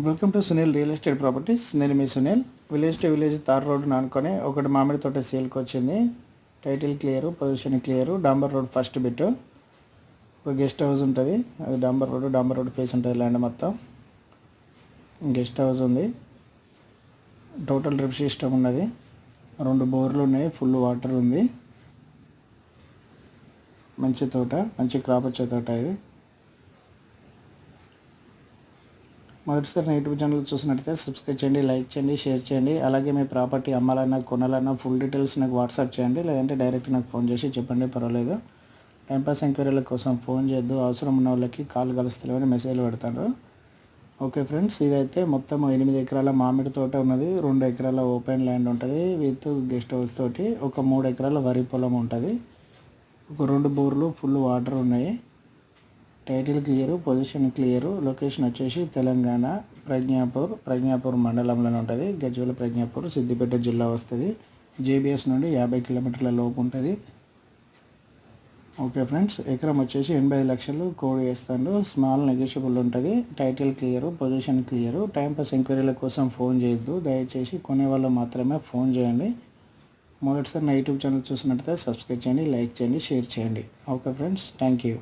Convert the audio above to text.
Welcome to Sunil real estate properties నేను మీ Sunil village to village tar రోడ్ను అనుకొని ఒకటి మామిడి తోట సేల్కి వచ్చింది. టైటిల్ క్లియర్ పొజిషన్ క్లియరు డాంబర్ రోడ్ ఫస్ట్ బిట్ ఒక గెస్ట్ హౌస్ ఉంటుంది. అది డాంబర్ రోడ్ డాంబర్ రోడ్ ఫేస్ ఉంటుంది ల్యాండ్ మొత్తం. గెస్ట్ హౌస్ ఉంది. టోటల్ డ్రిప్ సిస్టమ్ ఉన్నది. రెండు బోర్లు ఉన్నాయి ఫుల్ వాటర్ ఉంది. మంచి తోట మంచి క్రాప్ వచ్చే తోట ఇది. మొదటిసారి నా యూట్యూబ్ ఛానల్ చూసినట్టయితే సబ్స్క్రైబ్ చేయండి లైక్ చేయండి షేర్ చేయండి. అలాగే మీ ప్రాపర్టీ అమ్మాలన్నా కొనాలన్నా ఫుల్ డీటెయిల్స్ నాకు వాట్సాప్ చేయండి. లేదంటే డైరెక్ట్ నాకు ఫోన్ చేసి చెప్పండి పర్వాలేదు. టైంపాస్ ఎంక్వైరీల కోసం ఫోన్ చేయొద్దు. అవసరం ఉన్న వాళ్ళకి కాల్ కలుస్తలేవని మెసేజ్లు పెడతారు. ఓకే ఫ్రెండ్స్ ఇదైతే మొత్తం ఎనిమిది ఎకరాల మామిడి తోట ఉన్నది. రెండు ఎకరాల ఓపెన్ ల్యాండ్ ఉంటుంది. విత్ గెస్ట్ హౌస్ తోటి ఒక మూడు ఎకరాల వరి పొలం ఉంటుంది. ఒక రెండు బోర్లు ఫుల్ వాటర్ ఉన్నాయి. Title clear position clear location వచ్చేసి తెలంగాణ ప్రజ్ఞాపూర్ ప్రజ్ఞాపూర్ మండలంలోనే ఉంటుంది. గజ్వేల్ ప్రజ్ఞాపూర్ సిద్దిపేట జిల్లా వస్తుంది. జేబీఎస్ నుండి యాభై కిలోమీటర్ల లోపు ఉంటుంది. ఓకే ఫ్రెండ్స్ ఎకరం వచ్చేసి ఎనభై లక్షలు కోడి వేస్తాడు. స్మాల్ నెగోషియబుల్ ఉంటుంది. Title clear position clear. Time pass ఎంక్వైరీల కోసం ఫోన్ చేయొద్దు. దయచేసి కొనేవాళ్ళు మాత్రమే ఫోన్ చేయండి. మొదటిసారి నా యూట్యూబ్ ఛానల్ చూసినట్టయితే సబ్స్క్రైబ్ చేయండి లైక్ చేయండి షేర్ చేయండి. Okay friends thank you.